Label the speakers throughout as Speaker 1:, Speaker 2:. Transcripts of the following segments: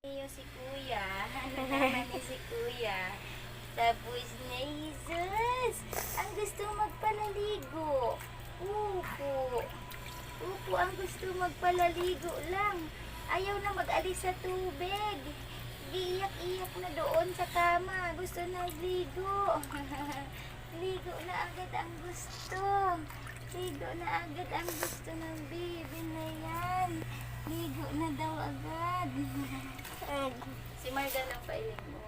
Speaker 1: Iyo si kuya. Ano naman ni si kuya? Tapos na Jesus. Ang gusto magpalaligo. Upo. Upo ang gusto magpalaligo lang. Ayaw na mag-alis sa tubig. Giiyak-iyak na doon sa kama. Gusto na ligo. Ligo na agad ang gusto. Ligo na agad ang gusto ng baby na yan. Ligo na daw agad. si Marga lang pailing mo.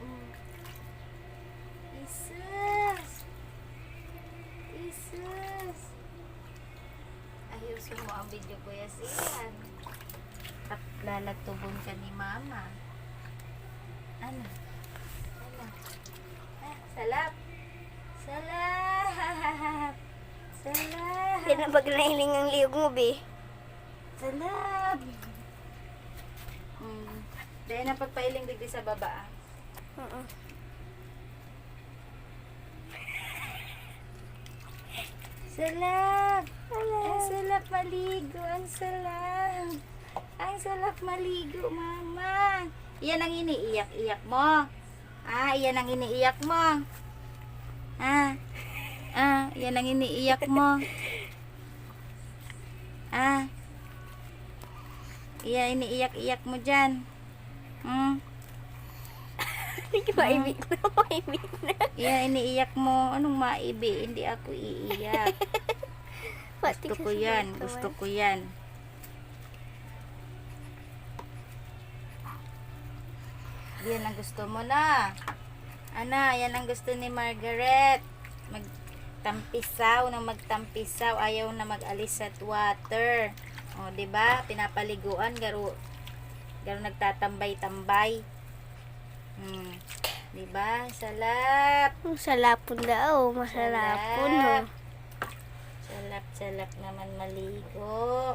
Speaker 1: Mm. Jesus! Jesus! Ayusin mo ang video ko yan. At lalagtubon ka ni Mama. Ano? Ano? Ah, salap! Salap! Salap!
Speaker 2: Hindi na magnailing ang liyog mo, be.
Speaker 1: Salap! Hmm. Dahil na pagpailing digdi sa baba. ah.
Speaker 2: Oo.
Speaker 1: Salap! Ang salap maligo. Ang salap. Ang salap maligo, mama. Yan ang iniiyak-iyak mo. Ah, yan ang iniiyak mo. Ah. Ah, yan ang iniiyak mo. Ah. Yan iniiyak-iyak mo dyan. Hmm.
Speaker 2: Hindi maibig na, maibig na.
Speaker 1: Yan iniiyak mo. Anong maibi? Hindi ako iiyak. Gusto ko yan. Gusto ko yan. Yan ang gusto mo na. Ana, yan ang gusto ni Margaret. Magtampisaw ng magtampisaw. Ayaw na mag-alis sa water. O, di ba? Pinapaliguan. Garo, garo nagtatambay-tambay. Hmm. Di ba? Salap.
Speaker 2: Salapon daw, masalapon, ho.
Speaker 1: Salap. Salap-salap naman maligo.